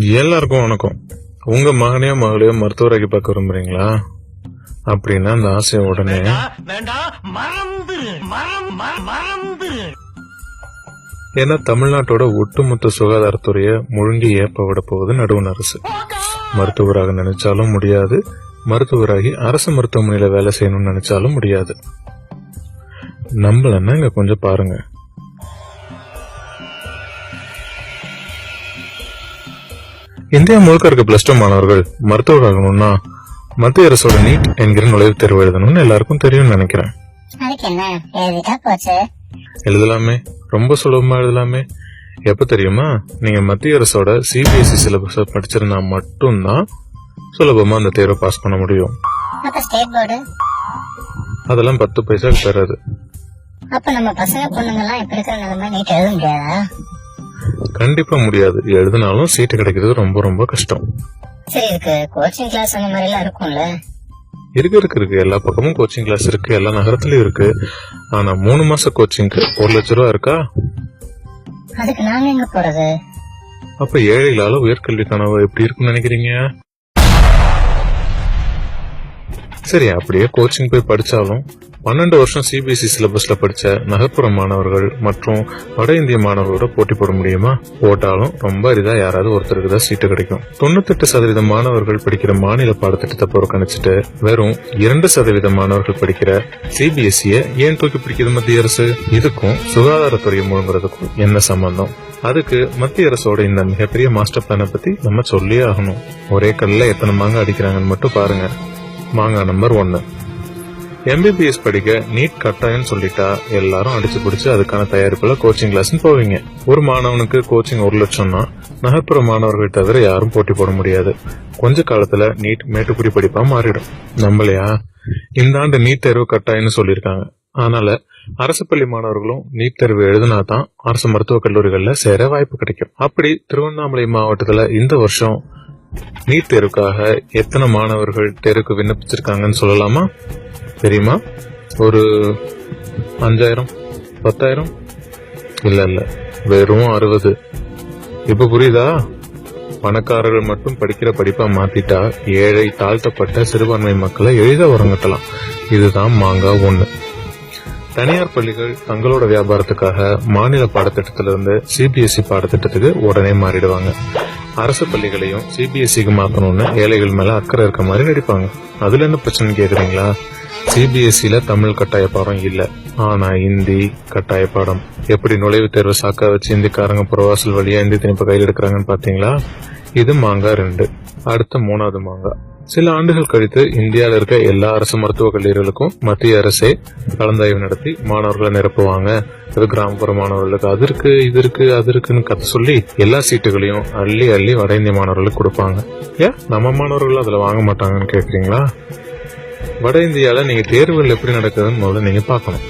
எல்லாருக்கும் வணக்கம். உங்க மகனையோ மகளையோ மருத்துவராகி பார்க்க விரும்புறீங்களா? அப்படின்னா அந்த ஆசையை உடனே ஏன்னா தமிழ்நாட்டோட ஒட்டுமொத்த சுகாதாரத்துறையை முழுங்கி ஏப்ப விட போகுது நடுவண் அரசு. மருத்துவராக நினைச்சாலும் முடியாது. மருத்துவராகி அரசு மருத்துவமனையில வேலை செய்யணும்னு நினைச்சாலும் முடியாது. நம்மளன்னா இங்க கொஞ்சம் பாருங்க. இந்தியா முழுக்க இருக்க பிளஸ் டூ மாணவர்கள் மருத்துவராகணும்னா மத்திய அரசோட நீட் என்கிற நுழைவுத் தேர்வு எழுதணும்னு எல்லாருக்கும் தெரியும்னு நினைக்கிறேன். எழுதலாமே. ரொம்ப சுலபமா எழுதலாமே. எப்ப தெரியுமா? நீங்க மத்திய அரசோட சிபிஎஸ்இ சிலபஸ் படிச்சிருந்தா மட்டும்தான் சுலபமா அந்த தேர்வை பாஸ் பண்ண முடியும். அதெல்லாம் பத்து பைசாக்கு தராது. அப்ப நம்ம பசங்க பொண்ணுங்க எல்லாம் இப்ப இருக்கிற நிலைமை நீட் எழுத முடியாதா? கண்டிப்பா முடியாது. எழுதினாலும் சீட்டு கிடைக்கிறது ரொம்ப ரொம்ப கஷ்டம். சரி இதுக்கு கோச்சிங் கிளாஸ் அந்த மாதிரி எல்லாம் இருக்கும்ல? இருக்கு இருக்கு இருக்கு. எல்லா பக்கமும் கோச்சிங் கிளாஸ் இருக்கு. எல்லா நகரத்துலயும் இருக்கு. ஆனா மூணு மாச கோச்சிங்க்கு ஒரு லட்ச ரூபா இருக்கா? அதுக்கு நாங்க எங்க போறது? அப்ப ஏழைகளால உயர்கல்வி கனவு எப்படி இருக்கும்னு நினைக்கிறீங்க? சரி அப்படியே கோச்சிங் போய் படிச்சாலும் பன்னெண்டு வருஷம் சிபிஎஸ்இ சிலபஸ்ல படிச்ச நகர்ப்புற மாணவர்கள் மற்றும் வட இந்திய மாணவர்களோட போட்டி போட முடியுமா? போட்டாலும் ரொம்ப அரிதா யாராவது ஒருத்தருக்கு தான் சீட்டு கிடைக்கும். தொண்ணூத்தெட்டு சதவீத மாணவர்கள் படிக்கிற மாநில பாடத்திட்டத்தை புறக்கணிச்சுட்டு வெறும் இரண்டு சதவீத மாணவர்கள் படிக்கிற சிபிஎஸ்இய ஏன் தூக்கி பிடிக்குது மத்திய அரசு? இதுக்கும் சுகாதாரத்துறை முழுங்குறதுக்கும் என்ன சம்பந்தம்? அதுக்கு மத்திய அரசோட இந்த மிகப்பெரிய மாஸ்டர் பிளானை பத்தி நம்ம சொல்லியே ஆகணும். ஒரே கல்ல எத்தனை மாங்க அடிக்கிறாங்கன்னு மட்டும் பாருங்க. மாங்காய் நம்பர் ஒன்னு எம்பிபிஎஸ் படிக்க நீட் கட்டாயம்னு சொல்லிட்டா எல்லாரும் அடிச்சு பிடிச்சி அதுக்கான தயாரிப்புல கோச்சிங் கிளாஸ் போவீங்க. ஒரு மாணவனுக்கு கோச்சிங் ஒரு லட்சம்னா நகர்ப்புற மாணவர்கள் தவிர யாரும் போட்டி போட முடியாது. கொஞ்ச காலத்துல நீட் மேட்டுக்குடி படிப்பா மாறிடும். நம்பலையா இந்த ஆண்டு நீட் தேர்வு கட்டாயம்னு சொல்லியிருக்காங்க. அதனால அரசு பள்ளி மாணவர்களும் நீட் தேர்வு எழுதினா தான் அரசு மருத்துவக் கல்லூரிகள்ல சேர வாய்ப்பு கிடைக்கும். அப்படி திருவண்ணாமலை மாவட்டத்துல இந்த வருஷம் நீட் தேர்வுக்காக எத்தனை மாணவர்கள் தேர்வுக்கு விண்ணப்பிச்சிருக்காங்கன்னு சொல்லலாமா? தெரியுமா? ஒரு அஞ்சாயிரம் பத்தாயிரம்? இல்ல இல்ல. வெறும் அறுபது. இப்ப புரியுதா? பணக்காரர்கள் மட்டும் படிக்கிற படிப்பாக மாத்திட்டா ஏழை தாழ்த்தப்பட்ட சிறுபான்மை மக்களை எழுத உறங்கட்டலாம் இதுதான் மாங்காய் ஒண்ணு. தனியார் பள்ளிகள் தங்களோட வியாபாரத்துக்காக மாநில பாடத்திட்டத்திலிருந்து சிபிஎஸ்இ பாடத்திட்டத்துக்கு உடனே மாறிடுவாங்க. அரசு பள்ளிகளையும் சிபிஎஸ்இக்கு மாத்தணும்னு ஏழைகள் மேல அக்கறை இருக்க மாதிரி நடிப்பாங்க. அதுல என்ன பிரச்சனை கேக்குறீங்களா? சிபிஎஸ்சியில் தமிழ் கட்டாய பாடம் இல்ல. ஆனா இந்தி கட்டாய பாடம் எப்படி நுழைவுத் தேர்வு சாக்கா வச்சு இந்திக்காரங்க புறவாசல் வழியா இந்தி திணிப்பு கையில் எடுக்கிறாங்கன்னு பாத்தீங்களா? இது மாங்காய் ரெண்டு. அடுத்த மூணாவது மாங்காய் சில ஆண்டுகள் கழித்து இந்தியாவில் இருக்க எல்லா அரசு மருத்துவக் கல்லூரிகளுக்கும் மத்திய அரசே கலந்தாய்வு நடத்தி மாணவர்களை நிரப்புவாங்க. அது கிராமப்புற மாணவர்களுக்கு அது இருக்கு இது இருக்கு அது இருக்குன்னு கதை சொல்லி எல்லா சீட்டுகளையும் அள்ளி அள்ளி வட இந்திய மாணவர்களுக்கு கொடுப்பாங்க. ஏன்? நம்ம மாணவர்கள் அதுல வாங்க மாட்டாங்கன்னு கேக்குறீங்களா? வட இந்தியாவில் நீங்க தேர்வுகள் எப்படி நடக்குதுன்னு முதல்ல நீங்க பார்க்கணும்.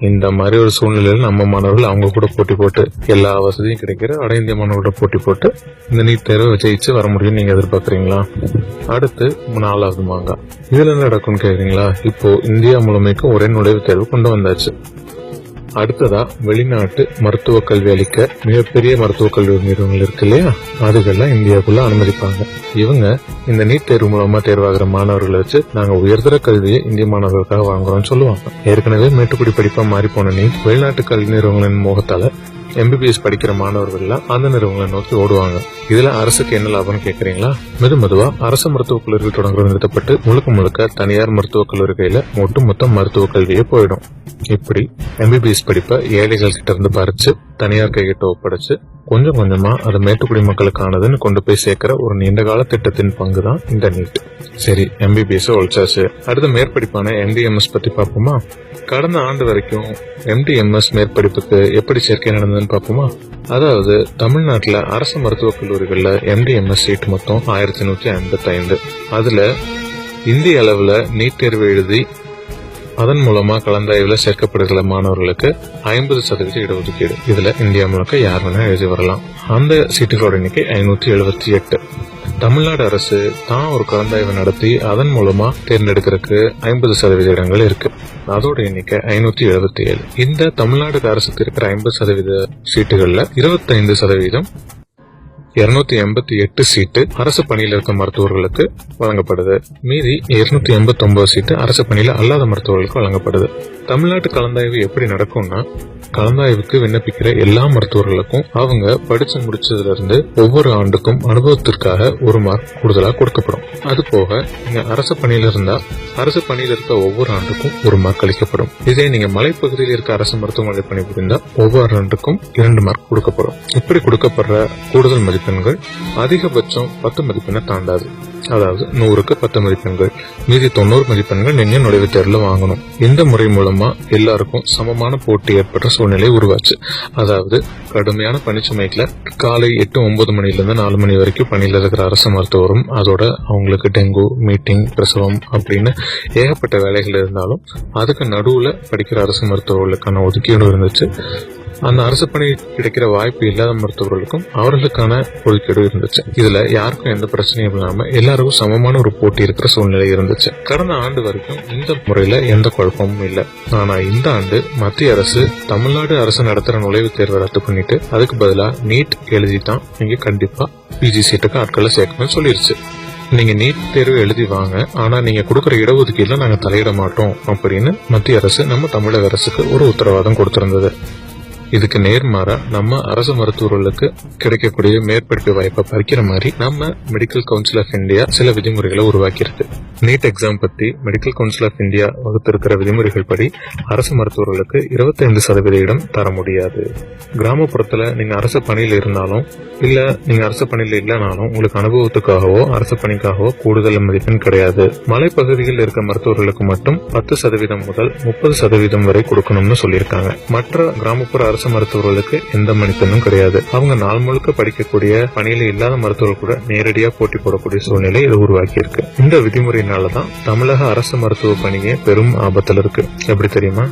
இந்த மாதிரி ஒரு சூழ்நிலையில் நம்ம மாணவர்கள் அவங்க கூட போட்டி போட்டு எல்லா வசதியும் கிடைக்கிற வட இந்திய மாணவர்களோட போட்டி போட்டு இந்த நீட் தேர்வை ஜெயிச்சு வர முடியும்னு நீங்க எதிர்பார்க்கறீங்களா? அடுத்து நாலாவது மாங்கா. இதுல என்ன நடக்கும்னு கேக்குறீங்களா? இப்போ இந்தியா முழுமைக்கும் ஒரே நுழைவுத் தேர்வு கொண்டு வந்தாச்சு. அடுத்ததா வெளிநாட்டு மருத்துவ கல்வி அளிக்க மிகப்பெரிய மருத்துவ கல்வி நிறுவனங்கள் இருக்கு இல்லையா? அதுகள்லாம் இந்தியாவுக்குள்ள அனுமதிப்பாங்க. இவங்க இந்த நீட் தேர்வு மூலமா தேர்வாகிற மாணவர்களை வச்சு நாங்க உயர்தர கல்வியை இந்திய மாணவர்களுக்காக வாங்குறோம்னு சொல்லுவாங்க. ஏற்கனவே மேட்டுக்குடி படிப்பா மாறி போன நீட் வெளிநாட்டு கல்வி நிறுவனங்களின் மோகத்தால எம்பிபிஎஸ் படிக்கிற மாணவர்கள்லாம் அந்த நிறுவனங்களை நோக்கி ஓடுவாங்க. இதுல அரசுக்கு என்ன லாபம்னு கேக்குறீங்களா? மெது மெதுவா அரசு மருத்துவக் கல்லூரிகள் தொடங்குறது நிறுத்தப்பட்டு முழுக்க முழுக்க தனியார் மருத்துவக் கல்லூரிகளில் ஒட்டுமொத்த மருத்துவக் கல்வியே போயிடும். இப்படி எம்பிபிஎஸ் படிப்பை ஏழைகள் கிட்ட இருந்து பறிச்சு தனியார் கைகிட்ட ஒப்படைச்சு கொஞ்சம் கொஞ்சமா அது மேட்டுக்குடி மக்களுக்கானதுன்னு கொண்டு போய் சேர்க்கிற ஒரு நீண்டகால திட்டத்தின் பங்கு தான் இந்த நீட். சரி எம்பிபிஎஸ் ஒழிச்சாச்சு. அடுத்த மேற்படிப்பான எம்டிஎம்எஸ் பத்தி பார்ப்போமா? கடந்த ஆண்டு வரைக்கும் எம்டிஎம்எஸ் மேற்படிப்புக்கு எப்படி சேர்க்கை நடந்ததுன்னு பார்ப்போமா? அதாவது தமிழ்நாட்டில் அரசு மருத்துவக் கல்லூரிகளில் எம்டிஎம்எஸ் சீட் மொத்தம் ஆயிரத்தி நூற்றி ஐம்பத்தி ஐந்து அதில் இந்திய அளவில் நீட் தேர்வு எழுதி அதன் மூலமா கலந்தாய்வுல சேர்க்கப்படுகிற மாணவர்களுக்கு ஐம்பது சதவீத இடஒதுக்கீடு. இதுல இந்தியா முழுக்க யார் வேணா எழுதி வரலாம். அந்த சீட்டுகளோட எண்ணிக்கை ஐநூத்தி எழுபத்தி எட்டு. தமிழ்நாடு அரசு தான் ஒரு கலந்தாய்வு நடத்தி அதன் மூலமா தேர்ந்தெடுக்கிறதுக்கு ஐம்பது சதவீத இடங்கள் இருக்கு. அதோட எண்ணிக்கை ஐநூத்தி எழுபத்தி ஏழு. இந்த தமிழ்நாடு அரசுக்கு இருக்கிற ஐம்பது சதவீத சீட்டுகள்ல இருபத்தைந்து சதவீதம் இருநூத்தி எண்பத்தி எட்டு சீட்டு அரசு பணியில் இருக்க மருத்துவர்களுக்கு வழங்கப்படுது. மீதி இருநூத்தி எண்பத்தி ஒன்பது சீட்டு அரசு பணியில் அல்லாத மருத்துவர்களுக்கு வழங்கப்படுது. தமிழ்நாட்டு கலந்தாய்வு எப்படி நடக்கும்னா கலந்தாய்வுக்கு விண்ணப்பிக்கிற எல்லா மருத்துவர்களுக்கும் அவங்க படிச்சு முடிச்சதுல இருந்து ஒவ்வொரு ஆண்டுக்கும் அனுபவத்திற்காக ஒரு மார்க் கூடுதலாக கொடுக்கப்படும். அது போக நீங்க அரசு பணியில இருந்தா அரசு பணியில இருக்க ஒவ்வொரு ஆண்டுக்கும் ஒரு மார்க் அளிக்கப்படும். இதே நீங்க மலைப்பகுதியில் இருக்க அரசு மருத்துவமனை பணிபுரிந்தா ஒவ்வொரு ஆண்டுக்கும் இரண்டு மார்க் கொடுக்கப்படும். இப்படி கொடுக்கப்படுற கூடுதல் மதிப்பு மதிப்பெண்கள் அதிகபட்சம் பத்து மதிப்பெண்ணை தாண்டாது. அதாவது நூறுக்கு பத்து மதிப்பெண்கள் மீதி தொண்ணூறு மதிப்பெண்கள் நீங்க நுழைவுத் தேர்வுல வாங்கணும். இந்த முறை மூலமா எல்லாருக்கும் சமமான போட்டி ஏற்பட்ட சூழ்நிலை உருவாச்சு. அதாவது கடுமையான பணிச்சுமைக்குல காலை எட்டு ஒன்பது மணிலேருந்து நாலு மணி வரைக்கும் பணியில் இருக்கிற அரசு மருத்துவரும் அதோட அவங்களுக்கு டெங்கு மீட்டிங் பிரசவம் அப்படின்னு ஏகப்பட்ட வேலைகள் இருந்தாலும் அதுக்கு நடுவில் படிக்கிற அரசு மருத்துவர்களுக்கான ஒதுக்கீடு இருந்துச்சு. அந்த அரசு பணி கிடைக்கிற வாய்ப்பு இல்லாத மருத்துவர்களுக்கும் அவர்களுக்கான ஒதுக்கீடு இருந்துச்சு. இதுல யாருக்கும் எந்த பிரச்சனையும் இல்லாம எல்லாருக்கும் சமமான ஒரு போட்டி இருக்கிற சூழ்நிலை இருந்துச்சு. கடந்த ஆண்டு வரைக்கும் இந்த முறையில எந்த குழப்பமும் இல்லை. ஆனா இந்த ஆண்டு மத்திய அரசு தமிழ்நாடு அரசு நடத்துற நுழைவுத் தேர்வை ரத்து பண்ணிட்டு அதுக்கு பதிலா நீட் எழுதி தான் நீங்க கண்டிப்பா பிஜி சீட்டுக்கு ஆட்களை சேர்க்கணும்னு சொல்லிருச்சு. நீங்க நீட் தேர்வு எழுதி வாங்க. ஆனா நீங்க கொடுக்கற இடஒதுக்கீடுல நாங்க தலையிட மாட்டோம் அப்படின்னு மத்திய அரசு நம்ம தமிழக அரசுக்கு ஒரு உத்தரவாதம் கொடுத்திருந்தது. இதுக்கு நேர்மாறா நம்ம அரசு மருத்துவர்களுக்கு கிடைக்கக்கூடிய மேற்படிப்பு வாய்ப்பை பறிக்கிற மாதிரி நம்ம மெடிக்கல் கவுன்சில் ஆஃப் இந்தியா சில விதிமுறைகளை உருவாக்கியிருக்கு. நீட் எக்ஸாம் பத்தி மெடிக்கல் கவுன்சில் ஆஃப் இந்தியா வகுத்திருக்கிற விதிமுறைகள் படி அரசு மருத்துவர்களுக்கு 25% சதவீத இடம் தர முடியாது. கிராமப்புறத்துல நீங்க அரசு பணியில் இருந்தாலும் இல்ல நீங்க அரசு பணியில் இல்லைனாலும் உங்களுக்கு அனுபவத்துக்காகவோ அரசு பணிக்காகவோ கூடுதல் மதிப்பெண் கிடையாது. மலைப்பகுதியில் இருக்க மருத்துவர்களுக்கு மட்டும் பத்து சதவீதம் முதல் முப்பது சதவீதம் வரை கொடுக்கணும்னு சொல்லியிருக்காங்க. மற்ற கிராமப்புற அரசு மருத்துவர்களுக்கு எந்த மனிதனும் கிடையாது. அவங்க நாள் முழுக்க படிக்கக்கூடிய பணியில இல்லாத மருத்துவர்கள் கூட நேரடியா போட்டி போடக்கூடிய சூழ்நிலை இது உருவாக்கி இருக்கு இந்த விதிமுறையினாலதான் தமிழக அரசு மருத்துவ பணியே பெரும் ஆபத்துல இருக்கு. எப்படி தெரியுமா?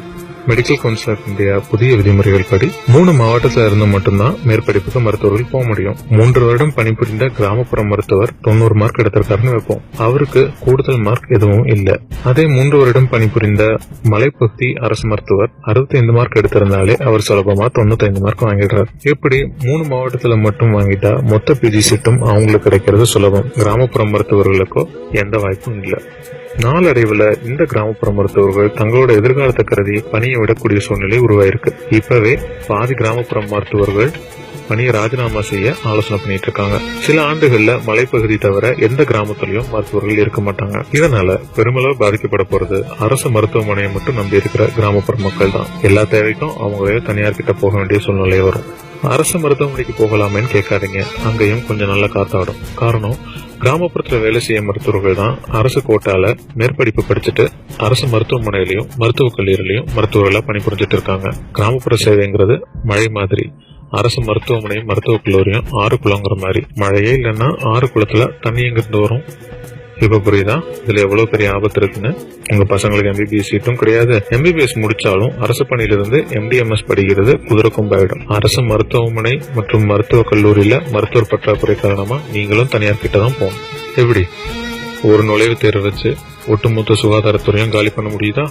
மெடிக்கல் கவுன்சில் ஆஃப் இந்தியா புதிய விதிமுறைகள் படி மூணு மாவட்டத்தில் இருந்து மட்டும்தான் மேற்படிப்புக்கு மருத்துவர்கள் போக முடியும். மூன்று வருடம் பணிபுரிந்த கிராமப்புற மருத்துவர் தொண்ணூறு மார்க் எடுத்திருக்காருன்னு வைப்போம். அவருக்கு கூடுதல் மார்க் எதுவும் இல்ல. அதே மூன்று வருடம் பணிபுரிந்த மலைப்பகுதி அரசு மருத்துவர் 65 மார்க் எடுத்திருந்தாலே அவர் சுலபமா 95 மார்க் வாங்கிடுறாரு. இப்படி மூணு மாவட்டத்துல மட்டும் வாங்கிட்டா மொத்த பிஜி சீட்டும் அவங்களுக்கு கிடைக்கிறது சுலபம். கிராமப்புற மருத்துவர்களுக்கோ எந்த வாய்ப்பும் இல்லை. நாளடைவுல இந்த கிராமப்புற மருத்துவர்கள் தங்களோட எதிர்காலத்தை கருதி பணியை விடக்கூடிய சூழ்நிலை உருவாயிருக்கு. இப்பவே பாதி கிராமப்புற மருத்துவர்கள் பணியை ராஜினாமா செய்ய ஆலோசனை பண்ணிட்டு இருக்காங்க சில ஆண்டுகள்ல மலைப்பகுதி தவிர எந்த கிராமத்திலயும் மருத்துவர்கள் இருக்க மாட்டாங்க. இதனால பெருமளவு பாதிக்கப்பட போறது அரசு மருத்துவமனையை மட்டும் நம்பி இருக்கிற கிராமப்புற மக்கள் தான். எல்லா தேவைக்கும் அவங்களே தனியார் கிட்ட போக வேண்டிய சூழ்நிலை வரும். அரசு மருத்துவமனைக்கு போகலாமேன்னு கேட்காதீங்க. அங்கேயும் கொஞ்சம் நல்லா காத்தாடும். காரணம் கிராமப்புறத்தில் வேலை செய்ய மருத்துவர்கள் தான் அரசு கோட்டால மேற்படிப்பு படிச்சுட்டு அரசு மருத்துவமனையிலையும் மருத்துவக் கல்லூரியிலையும் மருத்துவர்களா பணிபுரிஞ்சிட்டு இருக்காங்க. கிராமப்புற சேவைங்கிறது மழை மாதிரி. அரசு மருத்துவமனையும் மருத்துவக் கல்லூரியும் ஆறு குளங்கிற மாதிரி. மழையே இல்லைன்னா ஆறு குளத்துல தண்ணி எங்கிருந்து வரும்? இப்ப புரியுதா? இதுல எவ்வளவு பெரிய ஆபத்து இருக்குன்னு? உங்க பசங்களுக்கு எம்பிபிஎஸ் சீட்டும் கிடையாது. எம்பிபிஎஸ் முடிச்சாலும் அரசு பணியிலிருந்து எம்டிஎம்எஸ் படிக்கிறது குதிரை கொம்பாயிடும். அரசு மருத்துவமனை மற்றும் மருத்துவக் கல்லூரியில மருத்துவர் பற்றாக்குறை காரணமா நீங்களும் தனியார் கிட்ட தான் போகணும். எப்படி? ஒரு நுழைவுத் தேர்வு வச்சு ஒட்டுமொத்த சுகாதாரத்துறையும் காலி பண்ண முடியுதா?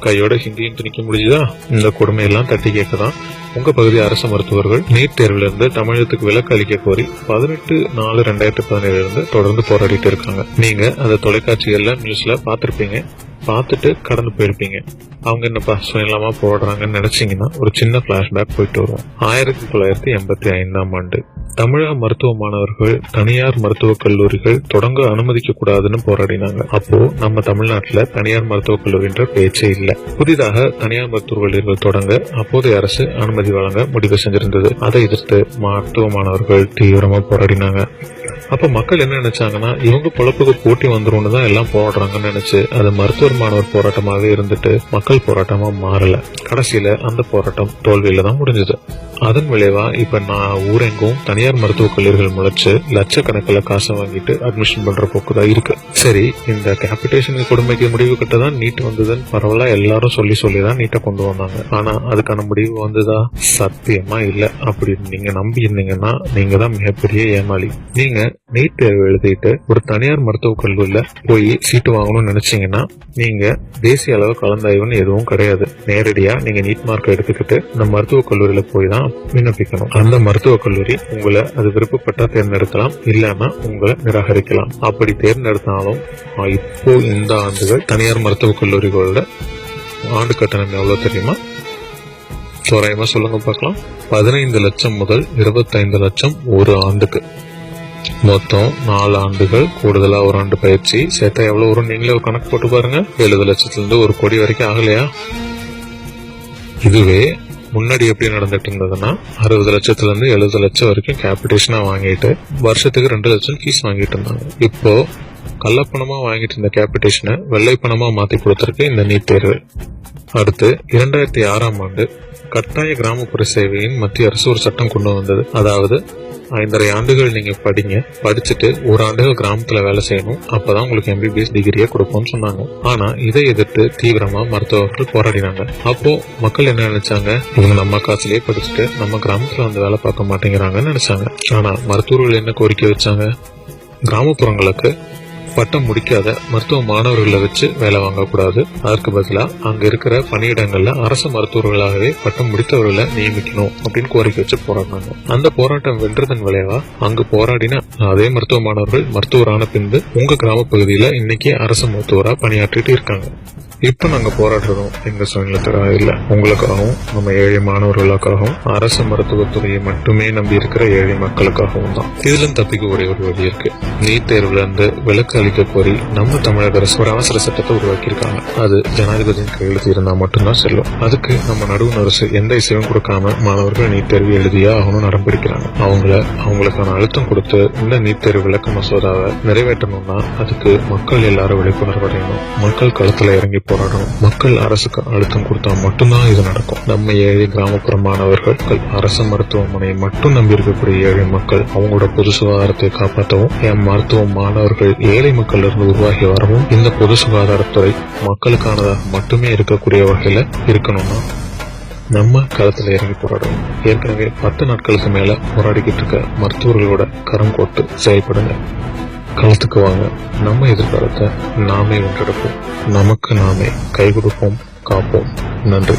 கையோட ஹிந்தியும் திணிக்க முடியுதா இந்த கொடுமையெல்லாம் தட்டி கேட்க தான் உங்க பகுதி அரசு மருத்துவர்கள் நீட் தேர்விலிருந்து தமிழகத்துக்கு விலக்கு அளிக்க கோரி பதினெட்டு நாலு ரெண்டாயிரத்தி பதினேழுல இருந்து தொடர்ந்து போராடிட்டு இருக்காங்க. நீங்க அந்த தொலைக்காட்சிகள்ல நியூஸ்ல பாத்திருப்பீங்க பார்த்துட்டு கடந்து போயிருப்பீங்க. அவங்க என்னப்பா சுயநலமா போடுறாங்கன்னு நினைச்சீங்கன்னா ஒரு சின்ன பிளாஷ்பேக் போயிட்டு வருவோம். ஆயிரத்தி தொள்ளாயிரத்தி எண்பத்தி ஐந்தாம் ஆண்டு. தமிழக மருத்துவ மாணவர்கள் தனியார் மருத்துவக் கல்லூரிகள் தொடங்க அனுமதிக்க கூடாதுன்னு போராடினாங்க. அப்போ நம்ம தமிழ்நாட்டுல தனியார் மருத்துவக் கல்லூரின்ற பேச்சே இல்ல. புதிதாக தனியார் மருத்துவக் கல்லூரிகள் தொடங்க அப்போதைய அரசு அனுமதி வழங்க முடிவு செஞ்சிருந்தது. அதை எதிர்த்து மருத்துவ மாணவர்கள் தீவிரமா போராடினாங்க. அப்ப மக்கள் என்ன நினைச்சாங்கன்னா இவங்க பொழப்புக்கு போட்டி வந்துரும்னு தான் எல்லாம் போராடுறாங்கன்னு நினைச்சு அது மருத்துவர் மாணவர் போராட்டமாகவே இருந்துட்டு மக்கள் போராட்டமா மாறல. கடைசியில அந்த போராட்டம் தோல்வியில தான் முடிஞ்சது. அதன் விளைவா இப்ப நான் ஊரெங்கும் தனியார் மருத்துவக் கல்லூரிகள் முளைச்சு லட்சக்கணக்கில் காசை வாங்கிட்டு அட்மிஷன் பண்ற போக்கு தான் இருக்கு. சரி இந்த கேபிடேஷன் கொடுமைக்கு முடிவு கட்ட தான் நீட் வந்ததுன்னு பரவாயில்ல எல்லாரும் சொல்லி சொல்லி தான் நீட்டை கொண்டு வந்தாங்க. ஆனா அதுக்கான முடிவு வந்ததா? சத்தியமா இல்ல. அப்படி நீங்க நம்பி இருந்தீங்கன்னா நீங்க தான் மிகப்பெரிய ஏமாளி. நீங்க நீட் தேர்வு எழுதிட்டு ஒரு தனியார் மருத்துவக் கல்லூரியில போய் சீட்டு வாங்கணும்னு நினைச்சீங்கன்னா நீங்க தேசிய அளவு கலந்தாய்வுன்னு எதுவும் கிடையாது. நேரடியா நீங்க நீட் மார்க் எடுத்துக்கிட்டு இந்த மருத்துவக் கல்லூரியில போய் தான் விண்ணப்பிக்கணும். அந்த மருத்துவக் கல்லூரி உங்களை அது விருப்பப்பட்டா தேர்ந்தெடுக்கலாம் இல்லைன்னா உங்களை நிராகரிக்கலாம். அப்படி தேர்ந்தெடுத்தாலும் இப்போ இந்த ஆண்டுகள் தனியார் மருத்துவக் கல்லூரிகளோட ஆண்டு கட்டணம் எவ்வளவு தெரியுமா? தோராயமா சொல்லுங்க பார்க்கலாம். பதினைந்து லட்சம் முதல் இருபத்தைந்து லட்சம் ஒரு ஆண்டுக்கு. மொத்தம் நாலு ஆண்டுகள் கூடுதலா ஒரு ஆண்டு பயிற்சி. சேர்த்தா எவ்வளவு வரும்? நீங்களே ஒரு கணக்கு போட்டு பாருங்க. எழுபது லட்சத்துல இருந்து ஒரு கோடி வரைக்கும் ஆகலையா? இதுவே முன்னாடி எப்படி நடந்துட்டு இருந்ததுன்னா அறுபது லட்சத்துல இருந்து எழுபது லட்சம் வரைக்கும் கேபிடேஷனா வாங்கிட்டு வருஷத்துக்கு ரெண்டு லட்சம் ஃபீஸ் வாங்கிட்டு இருந்தாங்க. இப்போ கள்ளப்பணமா வாங்கிட்டு இருந்த கேபிடேஷனை வெள்ளை பணமாக மாத்தி கொடுத்திருக்கு இந்த நீட் தேர்வு. அடுத்து இரண்டாயிரத்தி ஆறாம் ஆண்டு கட்டாய கிராமப்புற சேவையின் மத்திய அரசு ஒரு சட்டம் கொண்டு வந்தது. அதாவது ஐந்தரை ஆண்டுகள் நீங்க படிங்க படிச்சுட்டு ஒரு ஆண்டுகள் கிராமத்துல வேலை செய்யணும் அப்பதான் உங்களுக்கு எம்பிபிஎஸ் டிகிரியே கொடுப்போம்னு சொன்னாங்க. ஆனா இதை எதிர்த்து தீவிரமா மருத்துவர்கள் போராடினாங்க. அப்போ மக்கள் என்ன நினைச்சாங்க? இவங்க நம்ம காசுலயே படிச்சுட்டு நம்ம கிராமத்துல வந்து வேலை பார்க்க மாட்டேங்கிறாங்கன்னு நினைச்சாங்க. ஆனா மருத்துவர்கள் என்ன கோரிக்கை வச்சாங்க? கிராமப்புறங்களுக்கு பட்டம் முடிக்காத மருத்துவ மாணவர்களை வச்சு வேலை வாங்கக்கூடாது. அதற்கு பதிலாக அங்க இருக்கிற பணியிடங்கள்ல அரசு மருத்துவர்களாகவே பட்டம் முடித்தவர்களை நியமிக்கணும் அப்படின்னு கோரிக்கை வச்சு போராடினாங்க. அந்த போராட்டம் வென்றதன் விளைவா அங்கு போராடின அதே மருத்துவ மாணவர்கள் மருத்துவரான பின்பு உங்க கிராம பகுதியில இன்னைக்கு அரசு மருத்துவரா பணியாற்றிட்டு இருக்காங்க. இப்ப நாங்க போராடுறோம் எங்க சுயநலத்துக்காக இல்ல. உங்களுக்காகவும் நம்ம ஏழை மாணவர்களுக்காகவும் அரசு மருத்துவத்துறையை மட்டுமே நம்பி இருக்கிற ஏழை மக்களுக்காகவும் தான். இதுல தப்பிக்க ஒரே ஒரு வழி இருக்கு. நீட் தேர்வுல இருந்து விலக்கு அளிக்க கோரி நம்ம தமிழக அரசு ஒரு அவசர சட்டத்தை உருவாக்கியிருக்காங்க. அது ஜனாதிபதியின் கையெழுத்து இருந்தா மட்டும்தான் செல்லும். அதுக்கு நம்ம நடுவு அரசு எந்த இசையும் கொடுக்காம மாணவர்கள் நீட் தேர்வு எழுதியா ஆகணும் நடம்புடிக்கிறாங்க அவங்கள அவங்களுக்கான அழுத்தம் கொடுத்து இந்த நீட் தேர்வு விளக்க மசோதாவை நிறைவேற்றணும்னா அதுக்கு மக்கள் எல்லாரும் விழிப்புணர்வு அடையணும். மக்கள் களத்துல இறங்கி போராடணும் மக்கள் அரசுக்கு அழுத்தம் கொடுத்தா மட்டும்தான் இது நடக்கும். நம்ம ஏழை கிராமப்புற மாணவர்கள் அரசு மருத்துவமனையை மட்டும் நம்பி இருக்கக்கூடிய ஏழை மக்கள் அவங்களோட பொது சுகாதாரத்தை காப்பாற்றவும் என் மருத்துவ மாணவர்கள் ஏழை மக்கள் இருந்து உருவாகி வரவும் இந்த பொது சுகாதாரத்துறை மக்களுக்கானதாக மட்டுமே இருக்கக்கூடிய வகையில இருக்கணும்னா நம்ம களத்துல இறங்கி போராடணும் ஏற்கனவே பத்து நாட்களுக்கு மேல போராடிக்கிட்டு இருக்க மருத்துவர்களோட கரம் கோட்டு செயல்படுங்க. கலத்துக்குவாங்க நம்ம எதிர்காலத்தை நாமே வென்றெடுப்போம் நமக்கு நாமே கை கொடுப்போம் காப்போம். நன்றி.